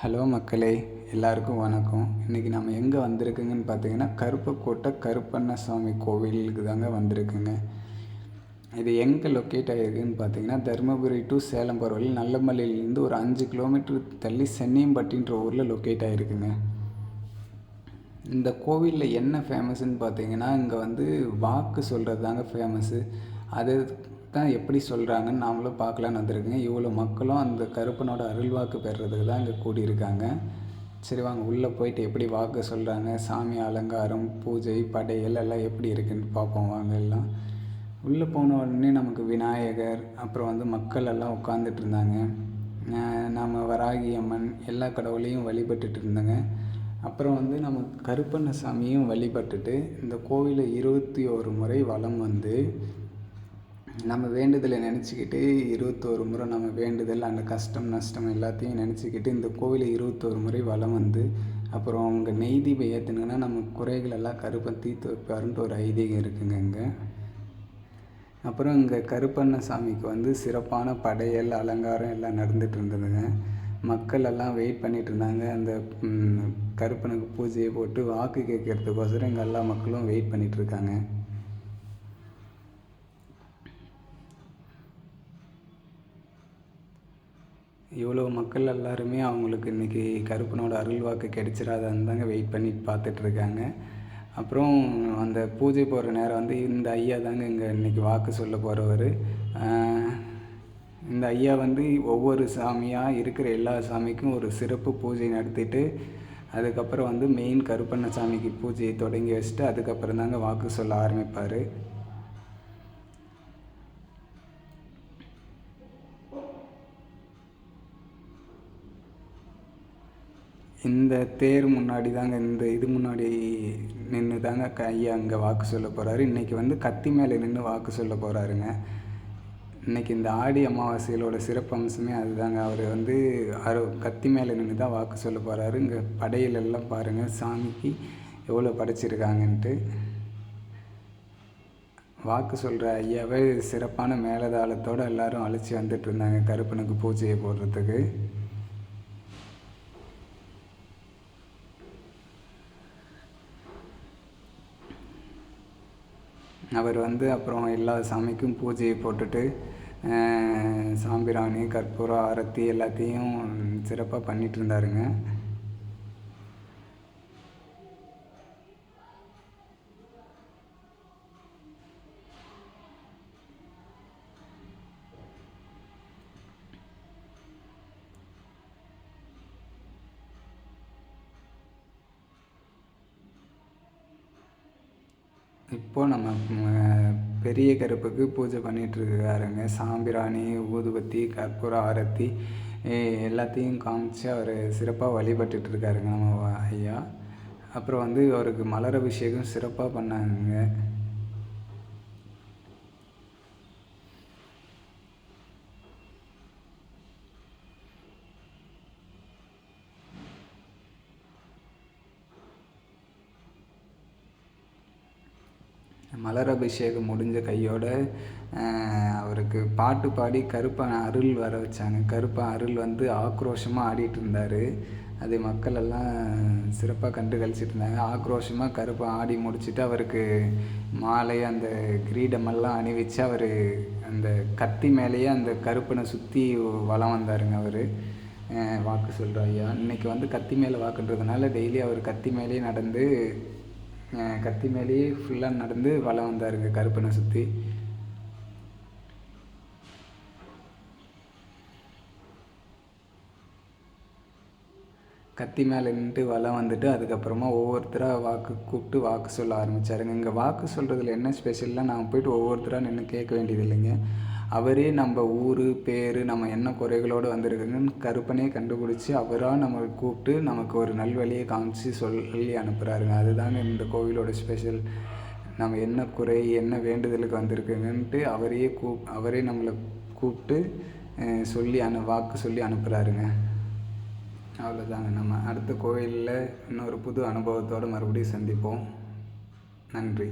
Hello மக்களே எல்லாருக்கும் வணக்கம். இன்றைக்கி நம்ம எங்கே வந்திருக்குங்கன்னு பார்த்தீங்கன்னா கருப்பக்கோட்டை கருப்பண்ணசாமி கோவிலுக்கு தாங்க வந்திருக்குங்க. இது எங்கே லொக்கேட் ஆகிருக்குன்னு பார்த்தீங்கன்னா தருமபுரி டு சேலம் போகிற வழி நல்லமல்லியிலேருந்து ஒரு அஞ்சு கிலோமீட்டர் தள்ளி சென்னியம்பட்டின்ற ஊரில் லொக்கேட் ஆகிருக்குங்க இந்த கோவிலில் என்ன ஃபேமஸ்ன்னு பார்த்தீங்கன்னா இங்கே வந்து வாக்கு சொல்கிறது தாங்க ஃபேமஸ்ஸு அது தான் எப்படி சொல்கிறாங்கன்னு நாமளும் பார்க்கலான்னு வந்திருக்குங்க. இவ்வளோ மக்களும் அந்த கருப்பனோட அருள்வாக்கு பெறுறதுக்கு தான் இங்கே கூடியிருக்காங்க. சரி வாங்க உள்ளே போயிட்டு எப்படி வாக்கு சொல்கிறாங்க சாமி அலங்காரம் பூஜை படையல் எல்லாம் எப்படி இருக்குன்னு பார்ப்போம். வாங்க எல்லாம். உள்ளே போன உடனே நமக்கு விநாயகர் அப்புறம் வந்து மக்கள் எல்லாம் உட்காந்துட்டு இருந்தாங்க. நாம் வராகி அம்மன் எல்லா கடவுளையும் வழிபட்டுட்டு இருந்தாங்க. அப்புறம் வந்து நம்ம கருப்பண்ண சாமியும் வழிபட்டுட்டு இந்த கோவிலை இருபத்தி ஒரு முறை வலம் வந்து நம்ம வேண்டுதலை நினச்சிக்கிட்டு இருபத்தோரு முறை நம்ம வேண்டுதல் அந்த கஷ்டம் நஷ்டம் எல்லாத்தையும் நினச்சிக்கிட்டு இந்த கோவிலை இருபத்தோரு முறை வளம் வந்து அப்புறம் அவங்க நெய் தீபம் நம்ம குறைகள் எல்லாம் கருப்பை தீர்த்து வைப்பாருன்ட்டு ஒரு ஐதீகம் இருக்குங்க இங்கே. அப்புறம் இங்கே கருப்பண்ண சாமிக்கு வந்து சிறப்பான படையல் அலங்காரம் எல்லாம் நடந்துகிட்டு இருந்ததுங்க. மக்கள் எல்லாம் வெயிட் பண்ணிகிட்டு இருந்தாங்க. அந்த கருப்பனுக்கு பூஜையை போட்டு வாக்கு கேட்கறதுக்கோசரம் இங்கே எல்லா மக்களும் வெயிட் பண்ணிகிட்ருக்காங்க இவ்வளோ மக்கள் எல்லாருமே அவங்களுக்கு இன்றைக்கி கருப்பனோட அருள்வாக்கு கிடைச்சிடாதான்னு தாங்க வெயிட் பண்ணி பார்த்துட்ருக்காங்க. அப்புறம் அந்த பூஜை போகிற நேரம் வந்து இந்த ஐயா தாங்க இங்கே இன்றைக்கி வாக்கு சொல்ல போகிறவர் இந்த ஐயா வந்து ஒவ்வொரு சாமியாக இருக்கிற எல்லா சாமிக்கும் ஒரு சிறப்பு பூஜை நடத்திட்டு அதுக்கப்புறம் வந்து மெயின் கருப்பண்ண சாமிக்கு பூஜையை தொடங்கி வச்சுட்டு அதுக்கப்புறம் தாங்க வாக்கு சொல்ல ஆரம்பிப்பார். இந்த தேர் முன்னாடி தாங்க இந்த இது முன்னாடி நின்று தாங்க ஐயா அங்கே வாக்கு சொல்ல போகிறாரு இன்றைக்கி வந்து கத்தி மேலே நின்று வாக்கு சொல்ல போகிறாருங்க இன்றைக்கி இந்த ஆடி அமாவாசையிலோட சிறப்பு அம்சமே அதுதாங்க. அவர் வந்து அரு கத்தி மேலே நின்று தான் வாக்கு சொல்ல போகிறாரு இங்கே படையிலெல்லாம் பாருங்கள் சாமிக்கு எவ்வளோ படைச்சிருக்காங்கன்ட்டு. வாக்கு சொல்கிற ஐயாவே சிறப்பான மேலதாளத்தோடு எல்லோரும் அழைச்சி வந்துட்டு இருந்தாங்க. கருப்பனுக்கு பூஜையை போடுறதுக்கு. அவர் வந்து அப்புறம் எல்லா சாமிக்கும் பூஜையை போட்டுட்டு சாம்பிராணி கற்பூரம் ஆரத்தி எல்லாத்தையும் சிறப்பாக பண்ணிகிட்டு இருந்தாருங்க. இப்போது நம்ம பெரிய கருப்புக்கு பூஜை பண்ணிகிட்ருக்காருங்க சாம்பிராணி ஊதுபத்தி கற்பூர ஆரத்தி எல்லாத்தையும் காமிச்சு அவர் சிறப்பாக வழிபட்டுட்ருக்காருங்க நம்ம ஐயா. அப்புறம் வந்து அவருக்கு மலர் அபிஷேகம் சிறப்பாக பண்ணாங்க. மலர் அபிஷேகம் முடிஞ்ச கையோட அவருக்கு பாட்டு பாடி கருப்பன் அருள் வர வச்சாங்க. கருப்பன் அருள் வந்து ஆக்ரோஷமாக ஆடிட்டு இருந்தார் அது மக்கள் எல்லாம் சிறப்பாக கண்டு கழிச்சிட்டு இருந்தாங்க. ஆக்ரோஷமாக கருப்பை ஆடி முடிச்சுட்டு அவருக்கு மாலை அந்த கிரீடமெல்லாம் அணிவிச்சு அவர் அந்த கத்தி மேலேயே அந்த கருப்பனை சுற்றி வளம் வந்தாருங்க அவர். வாக்கு சொல்கிற ஐயா இன்றைக்கி வந்து கத்தி மேலே வாக்குன்றதுனால டெய்லி அவர் கத்தி மேலேயே நடந்து கத்தி மேலேயே ஃபுல்லாக நடந்து வளம் வந்தாருங்க கருப்பனை சுற்றி கத்தி மேலே நின்று வலம் வந்துட்டு அதுக்கப்புறமா ஒவ்வொருத்தராக வாக்கு கூப்பிட்டு வாக்கு சொல்ல ஆரம்பித்தாருங்க இங்கே வாக்கு சொல்கிறதுல என்ன ஸ்பெஷல்லாம் நான் போயிட்டு ஒவ்வொருத்தராக நின்று கேட்க வேண்டியது இல்லைங்க அவரே நம்ம ஊர் பேர் நம்ம என்ன குறைகளோடு வந்திருக்குங்கன்னு கருப்பனே கண்டுபிடிச்சி அவராக நம்ம கூப்பிட்டு நமக்கு ஒரு நல்வழியை காமிச்சு சொல்லி அனுப்புகிறாருங்க அதுதாங்க இந்த கோவிலோட ஸ்பெஷல் நம்ம என்ன குறை என்ன வேண்டுதலுக்கு வந்திருக்குங்கன்ட்டு அவரையே கூப் அவரே நம்மளை கூப்பிட்டு சொல்லி அனு வாக்கு சொல்லி அனுப்புகிறாருங்க அவ்வளோதாங்க. நம்ம அடுத்த கோயிலில் இன்னொரு புது அனுபவத்தோடு மறுபடியும் சந்திப்போம். நன்றி.